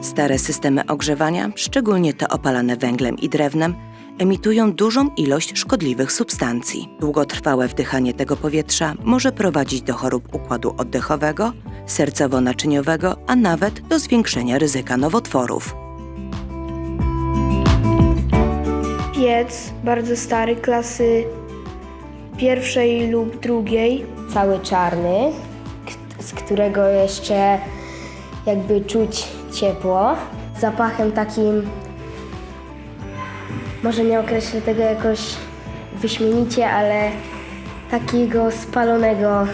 Stare systemy ogrzewania, szczególnie te opalane węglem i drewnem, emitują dużą ilość szkodliwych substancji. Długotrwałe wdychanie tego powietrza może prowadzić do chorób układu oddechowego, sercowo-naczyniowego, a nawet do zwiększenia ryzyka nowotworów. Piec bardzo stary, klasy pierwszej lub drugiej. cały czarny, z którego jeszcze jakby czuć ciepło. Zapachem takim, może nie określę tego jakoś wyśmienicie, ale takiego spalonego y,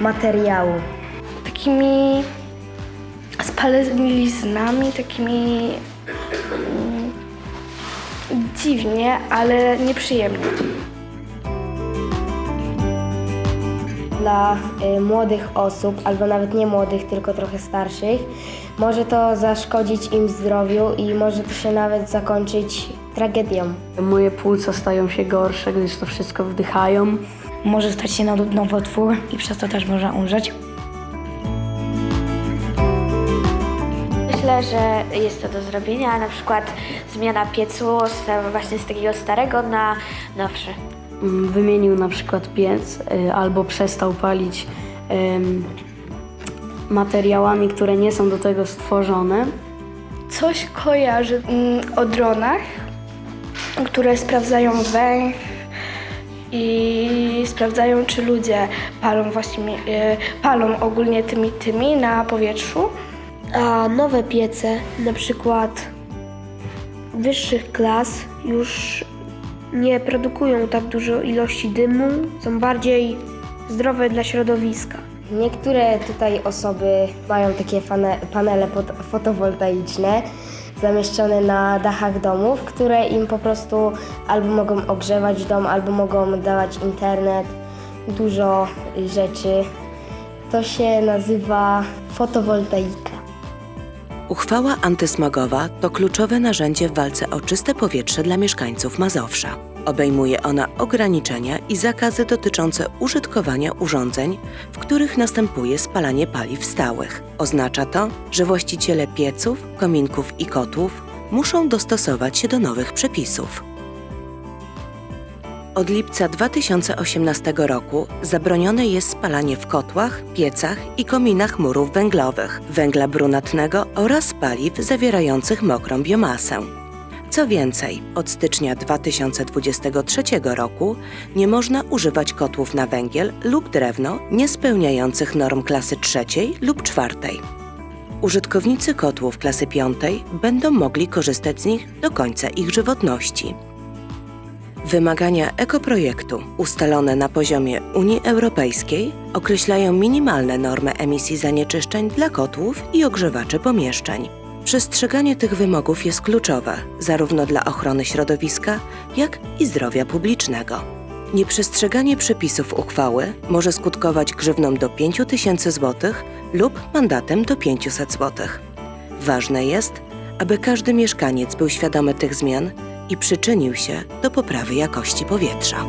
materiału. Takimi spaleniznami, takimi mm, dziwnie, ale nieprzyjemnie. Dla y, młodych osób, albo nawet nie młodych, tylko trochę starszych, może to zaszkodzić im zdrowiu i może to się nawet zakończyć tragedią. Moje płuca stają się gorsze, gdyż to wszystko wdychają. Może stać się now- nowotwór i przez to też można umrzeć. Myślę, że jest to do zrobienia, na przykład zmiana piecu z, właśnie z takiego starego na nowszy. Mm, Wymienił na przykład piec y, albo przestał palić materiałami, które nie są do tego stworzone. Coś kojarzy mm, o dronach, które sprawdzają węch i sprawdzają, czy ludzie palą właśnie, e, palą ogólnie tymi tymi na powietrzu. A nowe piece, na przykład wyższych klas, już nie produkują tak dużo ilości dymu, są bardziej zdrowe dla środowiska. Niektóre tutaj osoby mają takie fane, panele fotowoltaiczne zamieszczone na dachach domów, które im po prostu albo mogą ogrzewać dom, albo mogą dawać internet, dużo rzeczy. To się nazywa fotowoltaika. Uchwała antysmogowa to kluczowe narzędzie w walce o czyste powietrze dla mieszkańców Mazowsza. Obejmuje ona ograniczenia i zakazy dotyczące użytkowania urządzeń, w których następuje spalanie paliw stałych. Oznacza to, że właściciele pieców, kominków i kotłów muszą dostosować się do nowych przepisów. Od lipca 2018 roku zabronione jest spalanie w kotłach, piecach i kominach murów węglowych, węgla brunatnego oraz paliw zawierających mokrą biomasę. Co więcej, od stycznia 2023 roku nie można używać kotłów na węgiel lub drewno niespełniających norm klasy trzeciej lub czwartej. Użytkownicy kotłów klasy piątej będą mogli korzystać z nich do końca ich żywotności. Wymagania ekoprojektu ustalone na poziomie Unii Europejskiej określają minimalne normy emisji zanieczyszczeń dla kotłów i ogrzewaczy pomieszczeń. Przestrzeganie tych wymogów jest kluczowe zarówno dla ochrony środowiska, jak i zdrowia publicznego. Nieprzestrzeganie przepisów uchwały może skutkować grzywną do 5 tysięcy złotych lub mandatem do 500 złotych. Ważne jest, aby każdy mieszkaniec był świadomy tych zmian i przyczynił się do poprawy jakości powietrza.